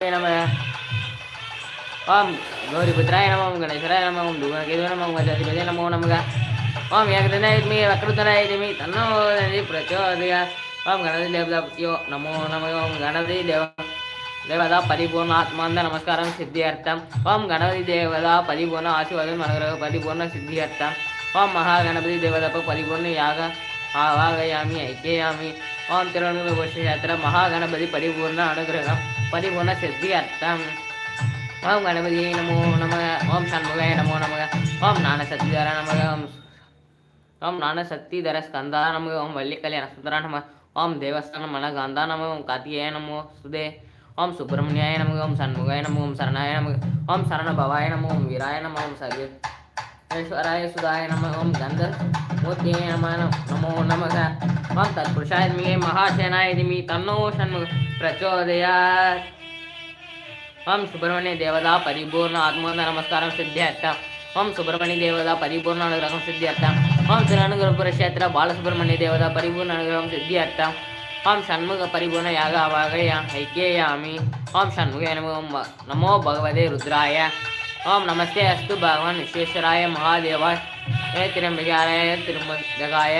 நம ஓம் கௌரிபுத்திராய நம ஓம் கணேஸ்வராய நம ஓம் துர்கேதுவ நம ஓம் கஜாதிபதி நமோ நமக ஓம் ஏகதனாயுத்மி வக்ருதனாயுத்மி தன்னோ நதி பிரச்சோதய ஓம் கணபதி தேவதாப்தியோ நமோ நமக ஓம் கணபதி தேவ தேவதா பரிபூர்ண ஆத்மாந்த நமஸ்காரம் சித்தியர்த்தம் ஓம் கணபதி தேவதா பரிபூர்ண ஆசிர்வாதம் மனகிரக பரிபூர்ண சித்தியர்த்தம் ஓம் மகா கணபதி தேவதப்ப பரிபூர்ண யாக ஆவாகயாமி ஐக்கியாமி ஓம் திருவண்ணூர் மகாகணபதி பரிபூர்ண அனுகிரகம் பரிபூர்ண சித்தி அர்த்தம் ஓம் கணபதி நமோ நமக ஓம் சண்முக நமோ நமக ஓம் நான சக்திதர நமக ஓம் ஓம் நான சக்திதர ஸ்கந்தா நமக ஓம் வள்ளிக்கலை நசுந்தரா நம ஓம் தேவஸ்தானம் மனகாந்தா நம ஓம் கார்த்திகேய நமோ சுதே ஓம் சுப்பிரமணியாய நமக ஓம் சண்முகாய நம ஓம் சரணாய நமக ஓம் சரணபவாய நம ஓம் வீராய நம ஓம் சகு ఐశ్వరాయ సుధాయ నమ ఓం గంధర్వోద్యయ నమో నమః ఓం తత్పురుషాయ మీ మహాసేనాయ మీ తన్నో షణ్ము ప్రచోదయాత్. ఓం సుబ్రహ్మణ్య దేవత పరిపూర్ణ ఆత్మోద నమస్కారం సిద్ధి అర్థం ఓం సుబ్రహ్మణ్య దేవత పరిపూర్ణ అనుగ్రహం సిద్ధి అర్థం ఓం శ్రీనుగ్రహపుర క్షేత్ర బాలసుబ్రహ్మణ్య దేవత పరిపూర్ణ అనుగ్రహం సిద్ధి అర్థం ఓం షణ్ముఖ పరిపూర్ణ యాగ వాగయ ఐక్యయామి. ఓం షణ్ముఖ నమో భగవదే రుద్రాయ. ஓம் நமஸ்தே அஸ்து பகவான் விஸ்வேஸ்வராய மகாதேவாய். ஏ திரும்பிகாராய திருமந்தகாய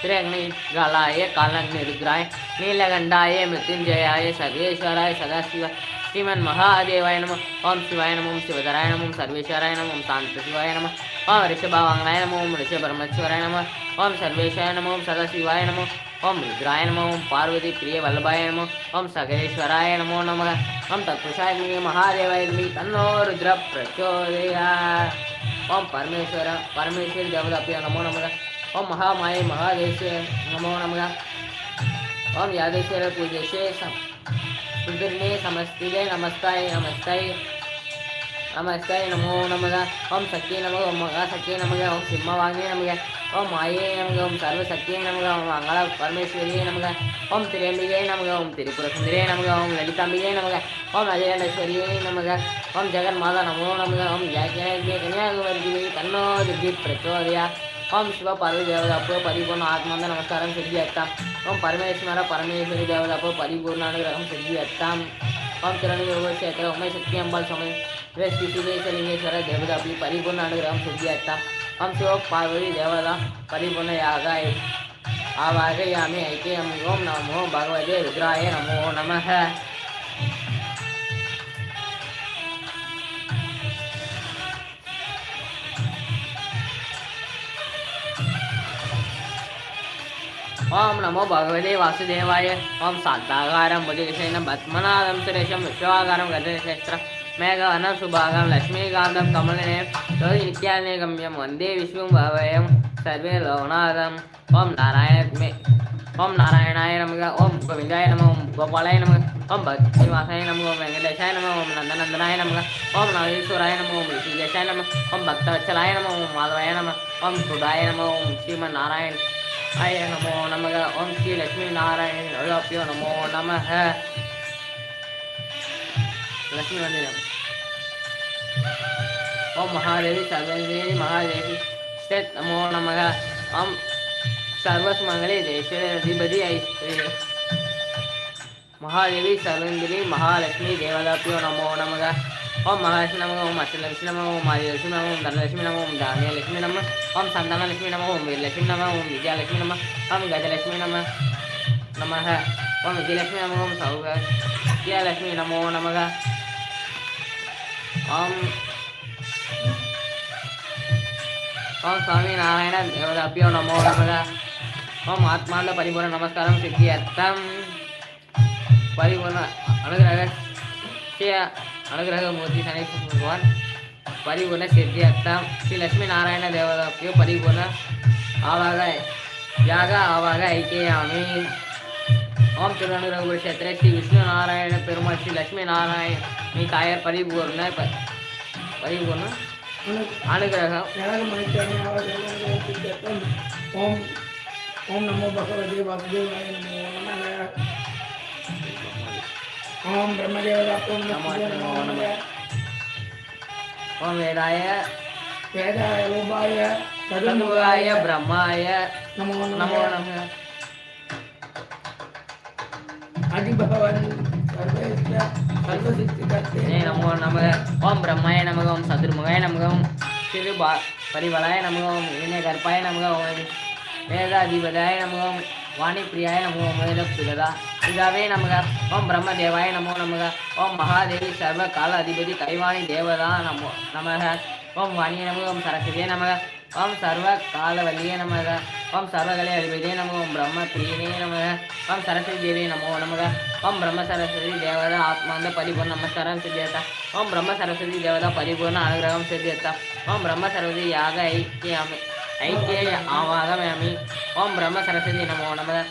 ஸ்ரீஅக்னிகளாய காலக்னி ருத்ராய நீலகண்டாய மிருத்யுஞ்சயாய சர்வேஸ்வராய சதாசிவ. ஸ்ரீமன் மகாதேவாய நம. ஓம் சிவாய நமம் சிவதராய நமம் சர்வேஸ்வராய நமம் சாந்த சிவாய நம. ஓம் ரிஷபாவாங்கனாய நம. ஓம் ரிஷபரமேஸ்வராய நம. ஓம் சர்வேஸ்வராய நம. ஓம் சதாசிவாய நம. ஓம் ருத்ராய நமோ ஓம் பார்வதி பிரிய வல்லபாய நமோ ஓம் சகலேஸ்வராய நமோ நம ஓம் தத்புஷாய மகாதேவாயிரமி தன்னோ ருத்ர பிரச்சோதயா. ஓம் பரமேஸ்வர பரமேஸ்வரி தேவதாப்பியா நமோ நமக ஓம் மகாமாயை மகாதேஸ்வர நமோ நமக. ஓம் யாதேஸ்வர பூஜேஷே சம் சுதிர்ணே சமஸ்திரே நமஸ்தாய் நமஸ்தாய் நமஸ்காய் நமோ நமக. ஓம் சக்தி நமக ஓம் மகா சக்தி நமக ஓம் சிம்ம நமக. ஓம் ஆயே நமக ஓம் சர்வசக்தியே நமக ஓம் மங்கள பரமேஸ்வரியே நமக ஓம் திரேம்பிகே நமக ஓம் திரிபுர சுந்தரே நமக ஓம் லலிதாம்பிகே நமக ஓம் அஜயண்டேஸ்வரியே நமக ஓம் ஜெகன் மாதா நமோ நமக ஓம் ஜாக்கிய கன்னியாகுமரி தன்னோ திட்டி பிரச்சோதயா ஓம் சிவா பார்வதி தேவதா அப்போ பரிபூர்ண ஆத்மந்த நமஸ்காரம் செஞ்சு அத்தாம் ஓம் பரமேஸ்வர பரமேஸ்வரி தேவதா அப்போ பரிபூர்ணானுகிரகம் செஞ்சு அத்தாம் ஓம் திருநெல்வேலி உமை சக்தி அம்பாள் சுவாமி ஸ்ரீ சுதேஸ்வரிங்கேஸ்வர தேவதா அப்படி பரிபூர்ணானுகிரகம் செஞ்சு அத்தாம் ಹಂಸೋಗ ಪಾರ್ವತಿ ದೇವರ ಪರಿಪುಣೆಯಾಗಾಯ ಆವಾಗಯಾಮಿ ಐಕೇಯಂ ओम नमो भगवते ರುದ್ರಾಯ नमो ನಮಃ ओम नमो भगवते वासुदेवाय, ओम शांताकार बुद्धिशन भत्मनादम सुरेशम विश्वागारम गजशेस्त्र மேகவன சுபாகம் லக்ஷ்மீகாந்தம் கமலநேயம் நித்யானேகம்யம் வந்தே விஸ்வம் பவயம் சர்வே லோகநாதம் ஓம் நாராயணமே ஓம் நாராயணாய நமக ஓம் கோவிந்தாய நம ஓம் கோபாலாய நமக ஓம் பக்திவாசாய நமக ஓம் வெங்கடேஷாய நம ஓம் நந்தநந்தனாய நமக ஓம் நவீஸ்வராய நம ஓம் ரிஷிகேஷாய நம ஓம் பக்தவச்சலாய நம ஓம் மாதவாய நம ஓம் சுதாய நம ஓம் ஸ்ரீமன் நாராயண் ஆய நமோ நமக ஓம் ஸ்ரீ லட்சுமி நாராயண் அழப்பியோ நமோ நமக ලක්ෂ්මී වන්දනම් ඕ මහාදේවි සර්වදේවි මහාදේවි ස්තෙත් නමෝ නමග අම් සර්වස් මංගලේ දේශන අධිපති අයිස්ත්‍රිය මහාදේවි සර්වදේවි මහාලක්ෂ්මී දේවදාපියෝ නමෝ නමග ஓம் மகாலட்சுமி நமோ ஓம் அஷ்டலட்சுமி நமோ ஓம் ஆதிலட்சுமி நமோ ஓம் தனலட்சுமி நமோ ஓம் தானியலட்சுமி நம ஓம் சந்தானலட்சுமி நமோ ஓம் வீரலட்சுமி நம ஓம் விஜயலட்சுமி நம ஓம் கஜலட்சுமி நம நமக ஓம் விஜயலட்சுமி நமோ ஓம் சௌகலட்சுமி நமோ நமக ஆம். ஓம் சுவாமி நாராயண அப்பியோ நமோ நமத ஓம் ஆத்மாந்த பரிபூர்ண நமஸ்காரம் சித்தியர்த்தம். பரிபூர்ண அனுகிரக ஸ்ரீ அனுகிரக மூர்த்தி சனீஸ்வர பகவான். பரிபூர்ண சித்தியர்த்தம். ஸ்ரீ லட்சுமி நாராயண தேவதாப்பியோ பரிபூர்ண ஆவாக யாக ஆவாக ஐக்கியாமி. ಓಂ ತಿರುವಣ್ಣ ರಘುವ ಕ್ಷೇತ್ರ ಶ್ರೀ ವಿಷ್ಣುನಾರಾಯಣ ಪೆರುಮ ಶ್ರೀ ಲಕ್ಷ್ಮೀನಾರಾಯಣ ನೀ ತಾಯರ್ ಪರಿಪೂರ್ಣ ಪರಿಪೂರ್ಣ ಅನುಗ್ರಹ ಓಂ ಓಂ ನಮೋ ಭಗವತಿ ವಾಸುದೇವಾಯ ನಮೋ ನಮಃ ಓಂ ಬ್ರಹ್ಮದೇವದ ಓಂ ನಮೋ ನಮೋ ನಮಃ ಓಂ ವೇದಾಯ ವೇದಾಯ ಉಪಾಯ ತದಂಬಾಯ ಬ್ರಹ್ಮಾಯ ನಮೋ ನಮೋ ನಮಃ நம நமோ நமக ஓம் பிரம்மாய நமகம் சதுர்முகாய நமகம் திரு பா பரிவலாய நமகம் இணைய கற்பாய நமகம் நமக வேதாதிபதாய நமகம் வாணிப்பிரியாய நமோ முதல வேத சுகதா பிதாவே நமக ஓம் பிரம்மதேவாய நமோ நமக ஓம் மகாதேவி சர்வ கால அதிபதி கைவாணி தேவதா நமோ நமக ஓம் வாணிய நமக ஓம் சரஸ்வதியே நமக ஓம் சர்வ காலவல்லியே நமக ஓம் சர்வகலை அதிபதியே நமக ஓம் பிரம்ம பிரியனே நமக. ஓம் சரஸ்வதி தேவி நமோ நமக. ஓம் பிரம்ம சரஸ்வதி தேவதா ஆத்மாந்த பரிபூர்ண நமஸ்காரம் சித்தியத்த ஓம் பிரம்ம சரஸ்வதி தேவதா பரிபூர்ண அனுகிரகம் சித்தியத்த ஓம் பிரம்ம சரஸ்வதி யாக ஐக்கியாமி ஐக்கிய ஆவாகமயாமி ஓம் பிரம்ம சரஸ்வதி நமோ நமக.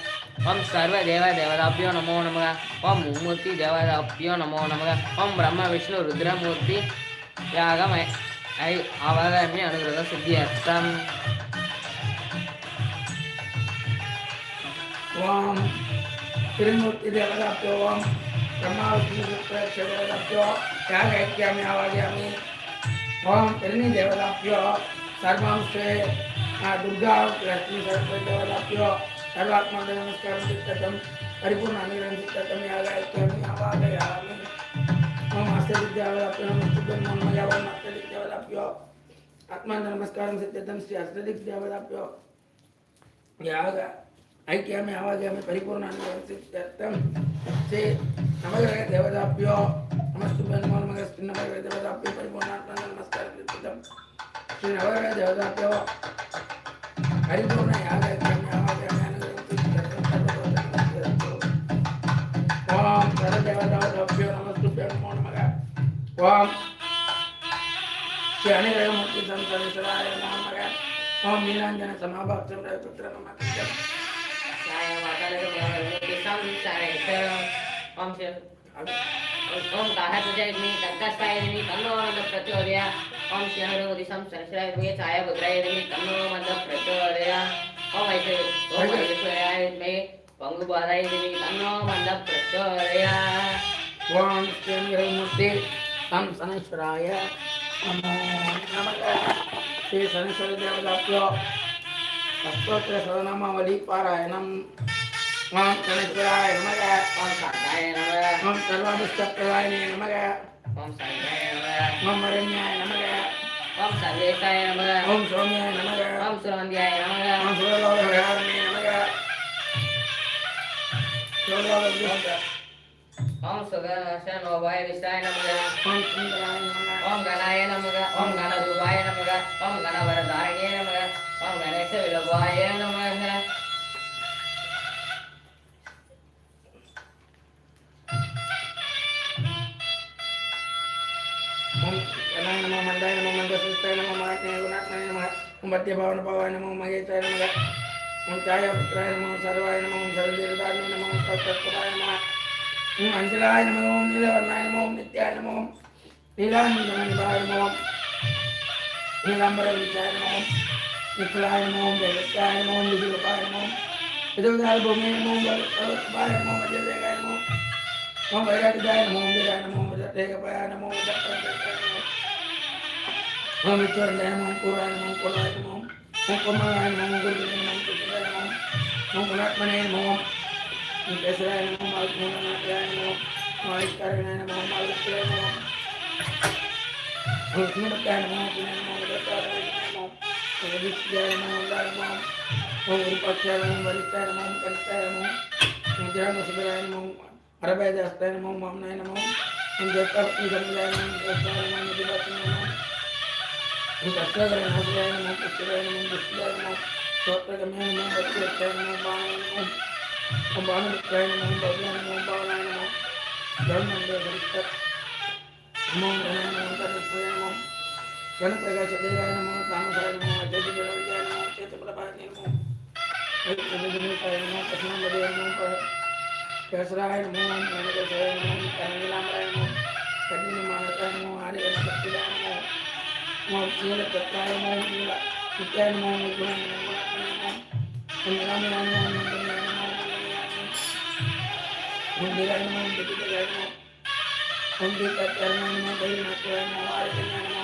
ஓம் சர்வ தேவ தேவதாபியோ நமோ நமக. ஓம் மும்மூர்த்தி தேவதாபியோ நமோ நமக. ஓம் பிரம்ம விஷ்ணு ருத்ரமூர்த்தி யாகம் ஐ- ஐ ஆவாகமி ஓம் திருமூர்த்தி தேவதாப்யோ ஓம் பிரம்மாவிஷ்ணுதேவதாப்யோ யாக ஐக்கியாமி ஆவாஜயாமி ஓம் பெருணி தேவதாப்யோ சர்வாம்சே துர்கா லக்ஷ்மி சரஸ்வதி தேவதாப்யோ சர்வாத்மா நமஸ்காரம் சித்தம் பரிபூர்ண அனுகிரகம் சித்தம் யாக ஐக்கியாமி ஆவாஜயாமி ஓம் அஷ்டதிக்தேவதாப்யோ நமஸ்துதம் மன்மயா ஓம் அஷ்டதிக்தேவதாப்யோ ஆத்மாந்த நமஸ்காரம் சித்தம் ஸ்ரீ அஷ்டதிக்தேவதாப்யோ யாக ऐक्यामि आवाजयामि परिपूर्णानुगमसित्यर्थं श्री नवग्रह देवताभ्यो नमस्तुभ्यो नमो नमः श्री नवग्रह देवताभ्यो परिपूर्णात्मा नमस्कारकृतं श्री नवग्रह देवताभ्यो परिपूर्ण याग ऐक्यामि आवाजयामि अनुगमसित्यर्थं सर्वदोषनिवृत्तिरस्तु ॐ सर्वदेवताभ्यो नमस्तुभ्यो नमो नमः ॐ श्री अनिग्रहमूर्ति संसदेश्वराय नमो नमः ॐ नीलाञ्जन समाभाक्षं रविपुत्र नमः saya makan itu om om kahat saja ini kakas saya ini kanu mantap प्रचोदया ओम श्री उदिशम सरसराय में छाया बुद्राय में कनु मन्तप प्रचोदया ओम ऐसे ओम ऐश्वर्याय में पंगु அஷ்டோத்திர சதநாமாவளி பாராயணம் ஓம் கணேஸ்வராய நமக ஓம் சாந்தாய நமக ஓம் சர்வாபிஷ்ட பிரதாயினே நமக ஓம் சாந்தாய நமக ஓம் அரண்யாய நமக ஓம் சர்வேசாய நமக ஓம் சோமியாய நமக ஓம் சுரவந்தியாய நமக ஓம் சுரலோகரே நமக ஓம் சுகநோபாய விஷ்டாய நமக ஓம் சுந்தராய நமக ஓம் கணாய நமக ஓம் கணரூபாய நமக ஓம் கணவரதாரிணியே நமக नमः ओम गणेश विलभाय नमः गणाय नमः मंदाय नमः मंदसुष्टाय नमः महात्माय गुणात्मने नमः ओम भद्यभावन भावाय नमः ओम महेशाय नमः ओम छायापुत्राय नमः सर्वाय नमः ओम सर्वदेवताय नमः ओम तत्तत्पराय नमः ओम अंजलाय नमः ओम नीलवर्णाय नमः ओम नित्याय नमः ओम नीलांजननिभाय नमः ओम नीलांबरविचाय नमः ओम निखिलाय नमः ओम देवत्याय नमः ओम विदुरपाय नमः ओम विदुरदाय भूमे नमः ओम भरतपाय नमः ओम अजयदेगाय नमः ओम वैराग्याय नमो ओम वीराय नमो ओम जटेकपाय नमो ओम जटप्रत्यक्षाय नमो ओम ईश्वराय नमो ओम पुराय नमो ओम कुलाय नमो ओम कुमाराय नमो ओम गुरुदेवाय नमो ओम कृष्णाय नमो ओम गुणात्मने नमो ओम केशवाय नमो ओम आत्मनाथाय नमो ओम आयुष्काराय नमो ओम आयुष्काराय नमो ओम विष्णुभक्ताय नमो ओम पुण्य नमो ओम ಗಣಪತಿಯ ಚಂದ್ರಾಯ ನಮೋ ತಾಮಸಾಯ ನಮೋ ಅಜ್ಜಿ ಜಲವಿಜಯ ನಮೋ ಕ್ಷೇತ್ರಪ್ರಭಾಯ ನಮೋ ಚಂದ್ರಗುಣೇಶಾಯ ನಮೋ ಕೃಷ್ಣಂಬದಯ ನಮೋ ಕೇಸರಾಯ ನಮೋ ಮನಕೇಶಾಯ ನಮೋ ಕರಂಗಿಲಾಮರಾಯ ನಮೋ ಕಣ್ಣಿನ ಮಾನಕಾಯ ನಮೋ ಆರ್ಯ ಸತ್ಯದಾಯ ನಮೋ ನಮೋ ಶೀಲ ತತ್ರಾಯ ನಮೋ ಶೀಲ ನಿತ್ಯಾಯ ನಮೋ ನಿರ್ಗುಣ ನಮೋ ಕುಂದರಾಮಯ ನಮೋ ನಂದನಾಯ ನಮೋ ಮುಂದಿರಾಯ ನಮೋ ಬಿಟ್ಟಿದಾಯ ನಮೋ ಕುಂದಿತಾಯ ನಮೋ ದೈನಾಥಾಯ ನಮೋ ಆರ್ಯ ನಮೋ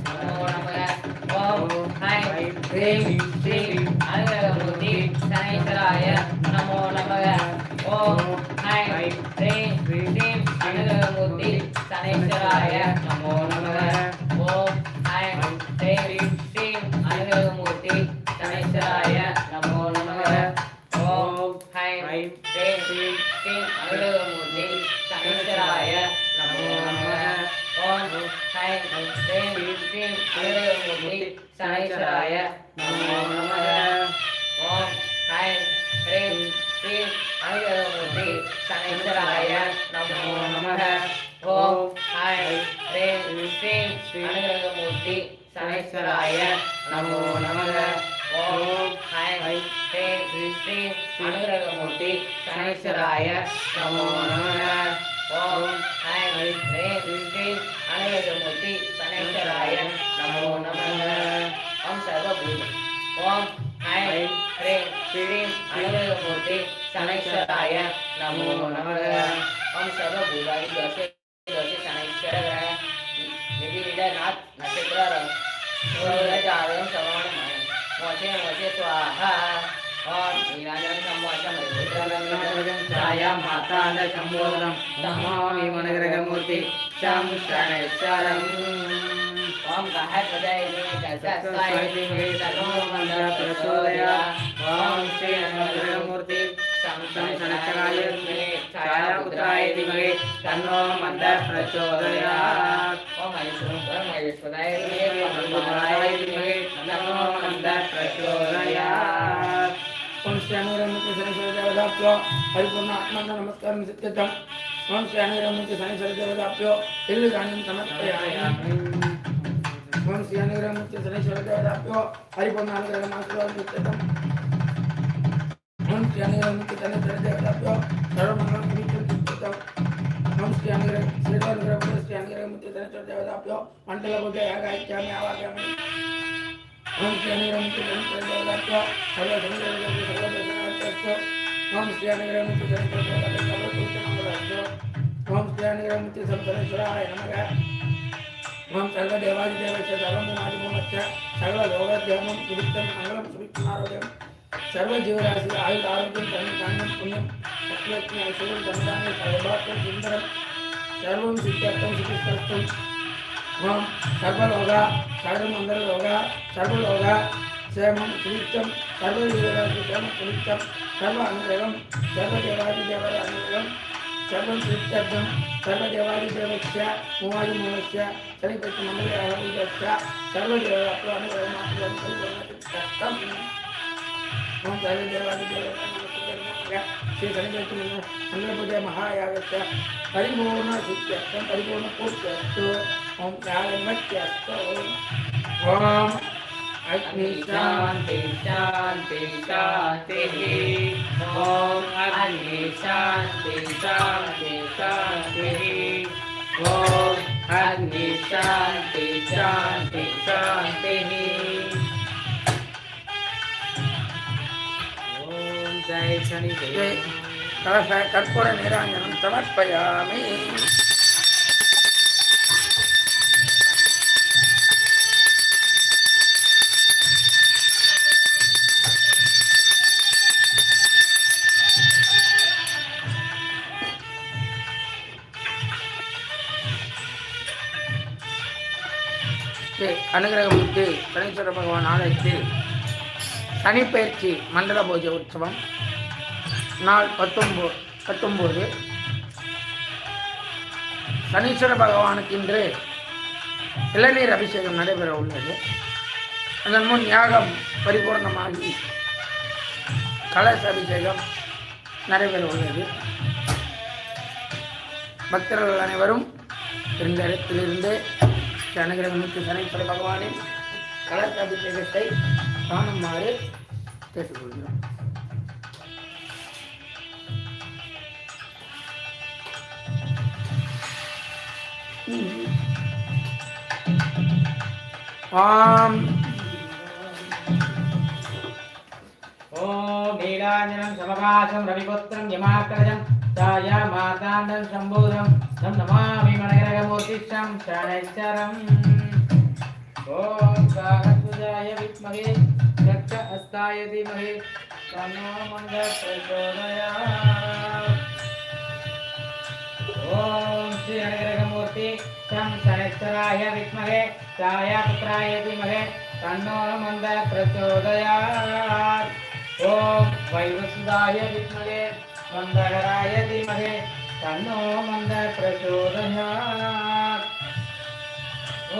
Amen. హై హ్రీం హ్రీం హరే సనేశ్వరాయ నమః ఓం హై హ్రీం హ్రీం హరే సనేశ్వరాయ నమః ఓం హై హ్రీం హ్రీం హరే సనేశ్వరాయ నమో నమః ఓం హై హ్రీం హ్రీం అనుగ్రహమూర్తి సనేశ్వరాయ నమో నమః ఓం హై హ్రీం హ్రీం அனுரதமூர்த்தி சனேஸ்வராயன் நமோ நம ஓம் சர்வபூத ஓம் ஐம் ஹ்ரீம் ஹ்ரீம் அனுரதமூர்த்தி சனேஸ்வராய நமோ நம ஓம் சர்வபூதாதி தோசை தோசை சனேஸ்வர விதிவிடநாத் நட்சத்திர சூரஜாதகம் சமானமான மோசே மோசே சுவாஹா ओम नीलाजन संवादम रुद्रलग्न छाया माता अंदर संबोधनम नमामि मनग्रह मूर्ति शंकरचरम ओम कह प्रदय प्रचोदया ओम श्री अनुग्रहमूर्ति संसनचराय छायापुत्राय दिवे तन्नो मंदर प्रचोदया ओम महेश्वर महेश्वराय महेश्वराय दिवे तन्नो मंदर प्रचोदया ओम श्री अनुग्रहमूर्ति संसनचराय परिपूर्ण आत्मा नमस्कार सिद्धम స్వామిశ్రానుగ్రహంకి సాయి సరదేవదాప్యో తెలుగు గాని సమర్పయాయ స్వామిశ్రానుగ్రహంకి సాయి సరదేవదాప్యో హరిపొన్న అనుగ్రహం ఆశీర్వాదం మనస్కి అనుగ్రహంకి తన సరదేవదాప్యో సర్వమంగళం పుణ్యం పుస్తకం మనస్కి అనుగ్రహం శ్రీరానుగ్రహం మనస్కి అనుగ్రహంకి తన సరదేవదాప్యో మంటల బుద్ధి యాగాయిత్యామి ఆవాగ్యామి మనస్కి అనుగ్రహంకి తన సరదేవదాప్యో సర్వ సముద్ర సర్వ దర్శనార్థ మనస్కి అనుగ్రహంకి తన సరదేవదాప్యో ओम श्रीरामूर्ति सर्वेश्वराय नमः ओम सर्वदेवादिदेवस्य सर्वमादिमोमच्च सर्वलोकद्योमं सुवित्तं मङ्गलं सुवित्तमारोग्यं सर्वजीवराशि आयुः आरोग्यं धनधान्यं पुण्यं लक्ष्मी ऐश्वर्यं धनधान्यं सर्वभाग्यं सुन्दरं सर्वं सिद्ध्यर्थं सुखिस्तस्थं ओम सर्वलोका सर्वमङ्गललोका सर्वलोका क्षेमं सुवित्तं सर्वं प्रीत्यर्थं सर्वदेवादिदेवश्च मोहादिमोहश्च समीपस्थमण्डलेश्च सर्वदेवाप्राणकर्मार्थं ओम सर्वदेवादिदेव श्री समीपस्थमण्डलपूजा महायागश्च परिपूर्णसिद्ध्यर्थं परिपूर्णपूर्त्यस्तु ओम यागमत्यस्तु ओम अग्निशान्ति शान्ति शान्तिः शांति अग्निशान्ति जय शनि जय कर्पूरनिराञ्जनं समर्पयामी। அனுகிரகமுத்து சனீஸ்வர பகவான் ஆலயத்தில் சனிப்பயிற்சி மண்டல பூஜை உற்சவம். நாள் பத்தொம்போ பத்தொம்போது. சனீஸ்வர பகவானுக்கு இன்று இளநீர் அபிஷேகம் நடைபெற உள்ளது. அதன் முன் யாகம் பரிபூர்ணமாகி கலச அபிஷேகம் நடைபெற உள்ளது. பக்தர்கள் அனைவரும் இந்த இடத்திலிருந்து அனுகிரகமிக்கு சனைப்பட பகவானின் கலர் அபிஷேகத்தை காணுமாறு கேட்டுக்கொள்கிறோம். ஆம். ஓம் நீலாஞ்சனம் சமபாசம் ரவிபுத்திரம் யமாக்கிரஜம். సాయ మార్తాండం శంభూరం నం నమామి మనగరగమూర్తిష్టం శరణైశ్చరం ఓం సాహసుజాయ విద్మహే. రక్ష అస్తాయ ధీమహే. తన్నో మంగ ప్రచోదయా ఓం శ్రీ అనగరగమూర్తి తం శనైశ్చరాయ విద్మహే. సాయ పుత్రాయ ధీమహే. తన్నో మంద ప్రచోదయా ఓం వైవసుదాయ విద్మహే. మందగరాయ ధీమహే తన్నో మంద ప్రచోదయాత్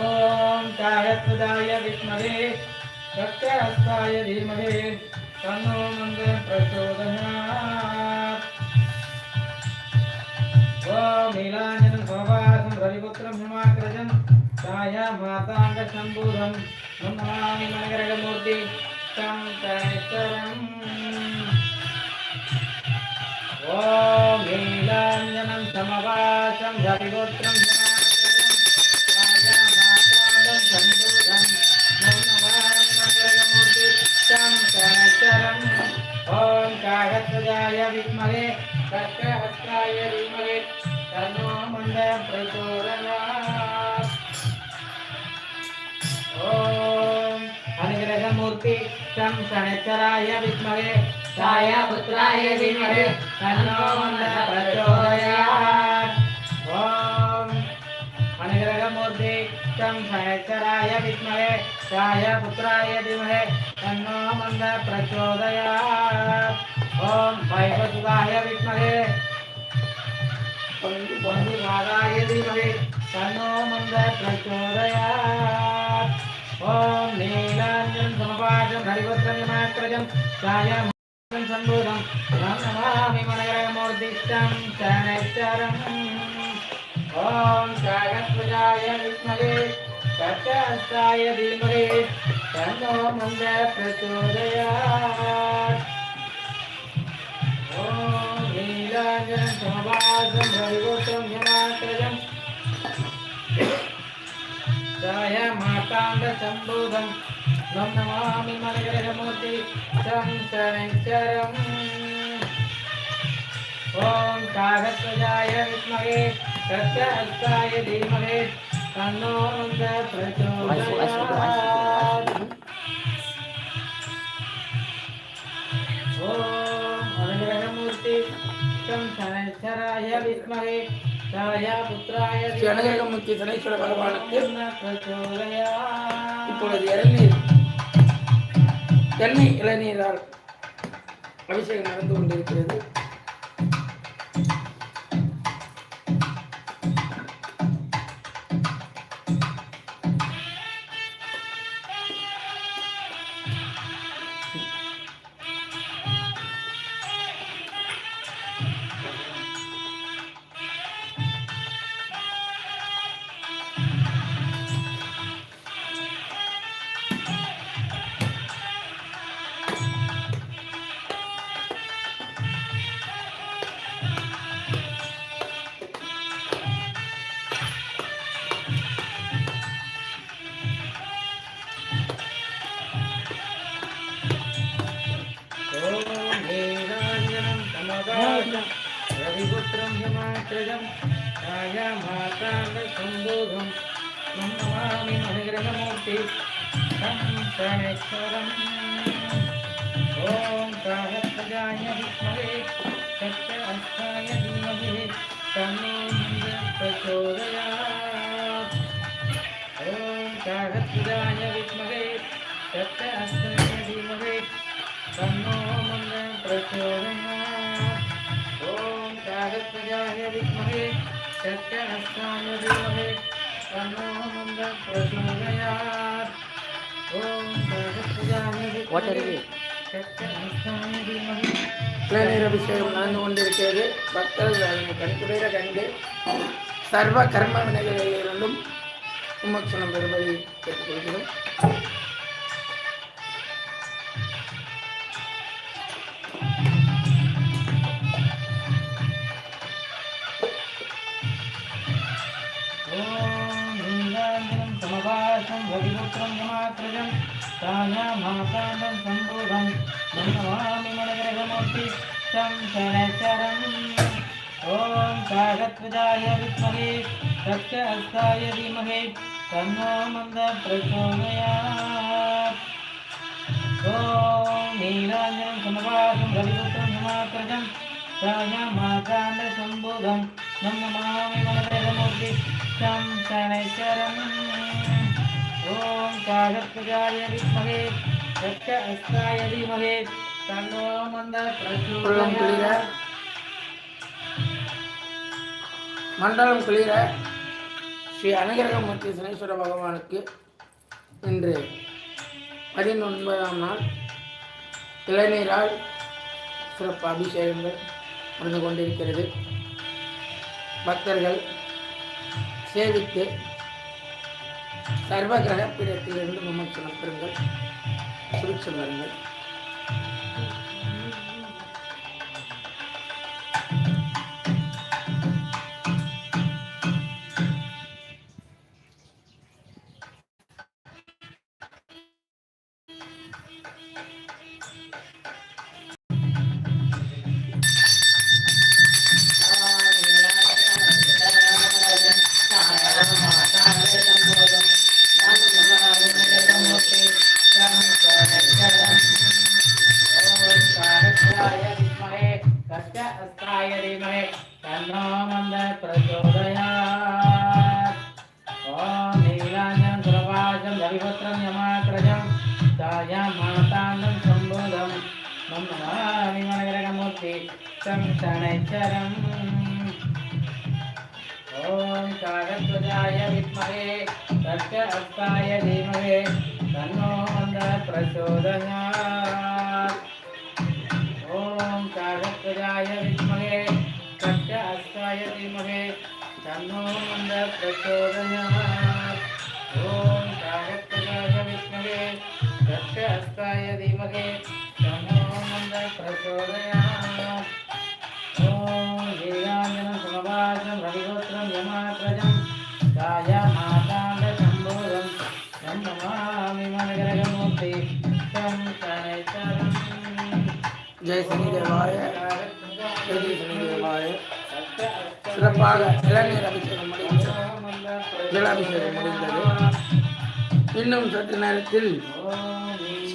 ఓం తారత్వదాయ విష్మహే చక్రహస్తాయ ధీమహే తన్నో మంద ప్రచోదయాత్ ఓం నీలాంజనం సమభాసం రవిపుత్రం హిమాగ్రజం ఛాయా మాతాంగ సంబూధం నమామి మనగరగమూర్తి తం తరణం ఓం నీలాంజనం సమవాసం హరిగోత్రం ఓం కాగత్వజాయ విద్మహే కష్టహస్తాయ ధీమహే తన్నో మంద ప్రచోదయాత్ ఓం అనుగ్రహమూర్తి తం శనచరాయ విద్మహే ఛాయ పుత్రాయ విమరే తన్నో మందర ప్రచోదయాత్ ఓం అనుగ్రహమూర్తి తం సహచరాయ విద్మహే ఛాయ పుత్రాయ విమహే తన్నో మందర ప్రచోదయాత్ ఓం వైవసుదాయ విద్మహే పండు పండు నారాయ విమహే తన్నో మందర ప్రచోదయాత్ ఓం నీలాంజన్ సమపాజం హరివత్రమిమాత్రజం ఛాయ சம்பூதம் நமாமி மனகரமூர்த்திஷ்டம் சனச்சரம் ஓம் சாகத்வஜாய வித்மகே கட்டஸ்தாய தீமகே தன்னோ முந்த பிரச்சோதயாத். ஓம் நீலாஜம் சமபாசம் ஹரிகோத்தம் யமாத்திரம் சாய மாதாந்த சம்பூதம். நமாமி மனகரமூர்த்தி சங்கரஞ்சரம் ஓம் காகத்வஜாய வித்மகே சத்யஹஸ்தாய தீமகே தன்னோ மந்த பிரச்சோதயாத் ஓம் மனகரமூர்த்தி சங்கரஞ்சராய வித்மகே ஸ்ரீ அனகரகமூர்த்தி சனீஸ்வர பகவானுக்கு இப்பொழுது இறங்கி தென்னை இளநீரால் அபிஷேகம் நடந்து கொண்டிருக்கிறது. രാത്രികം രാജമാതാന്തസംഭോഗം നമാമി മഹിഗ്രഹമൂർത്തി തം ഓം കാഹത്രായ വിസ്മഹേ സത്യ അസ്ഥായ ധീമഹേ ഓം കാഹത്രായ വിസ്മഹേ സത്യ അസ്ഥായ തന്നോ മന്ദ പ്രചോദയാ कागत्वजाय विद्महे तच्च हस्ताय धीमहि तन्नो मन्दः प्रचोदयात् ॐ कागत्वजाय विद्महे तच्च हस्ताय धीमहि இளநீர் அபிஷேகம் நடந்து கொண்டிருக்கிறது பக்தர்கள் அதனை கண்குளிர கண்டு சர்வ கர்ம வினைகளிலிருந்தும் விமோசனம் பெறுவதை கேட்டுக்கொள்கிறோம் ധർമ്മമാത്രജം തായാമാതാരം സംഭൂതം ബ്രഹ്മവാമി മനഗ്രഹമൂർത്തി ശങ്കരചരം ഓം സാഗത്വജായ വിദ്മഹേ സത്യഹസ്തായ ധീമഹേ തന്നോ മന്ദ പ്രചോദയാത് ഓം നീലാഞ്ജനം സമവാസം രവിപുത്രം സമാത്രജം സായാമാതാന്റെ സംഭൂതം നമ നമാമി മനഗ്രഹമൂർത്തി ശങ്കരചരം ஓம் சாகத்மஜாய வித்மகே தட்ச அஸ்தாய தீமகே தன்னோ மந்த பிரச்சுரம் குளிர மண்டலம் குளிர ஸ்ரீ அனுகிரகமூர்த்தி சனீஸ்வர பகவானுக்கு இன்று பதினொன்பதாம் நாள் இளநீரால் சிறப்பு அபிஷேகங்கள் நடந்து கொண்டிருக்கிறது. பக்தர்கள் சேவித்து சர்வ கிரக பீடத்திலிருந்து விமர்சனம் பெறுங்கள் சுபிட்சம் மம்மூர்த்தி சந்தனச்சரம் ஓம் காகத்வஜாய வித்மகே தட்ச அஸ்தாய தீமகே தன்னோ அந்த பிரச்சோதயா ஓம் காகத்வஜாய வித்மகே தட்ச அஸ்தாய தீமகே தன்னோ அந்த பிரச்சோதயா ஓம் காகத்வஜாய வித்மகே தட்ச அஸ்தாய தீமகே मन्दः प्रचोदयात् ॐ वीराञ्जनं समवासं रविगोत्रं यमाग्रजं कायमाकाण्डसम्भोगं तं नमामि मनगरगमूर्ति तं शनैश्वरम् ஜெய் சனி தேவாய ஜெய் சனி தேவாய சிறப்பாக இளநீர் அபிஷேகம் முடிந்து ஜலாபிஷேகம் முடிந்தது இன்னும் சற்று நேரத்தில்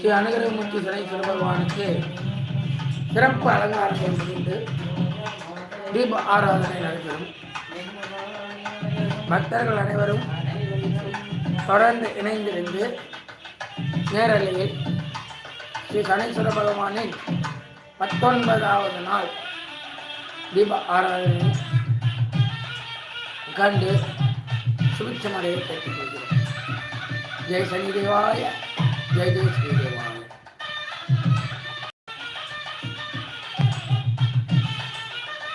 ஸ்ரீ அனுகிரகமூர்த்தி சனீஸ்வர பகவானுக்கு சிறப்பு அலங்காரம் செய்து தீப ஆராதனை நடைபெறும். பக்தர்கள் அனைவரும் தொடர்ந்து இணைந்திருந்து நேரலையில் ஸ்ரீ சனீஸ்வர பகவானின் பத்தொன்பதாவது நாள் தீப ஆராதனை கண்டு சுபிச்சமடைய கேட்டுக்கொள்கிறோம். ஜெய் சனி தேவாய. জয় জয় শ্রী দেওয়া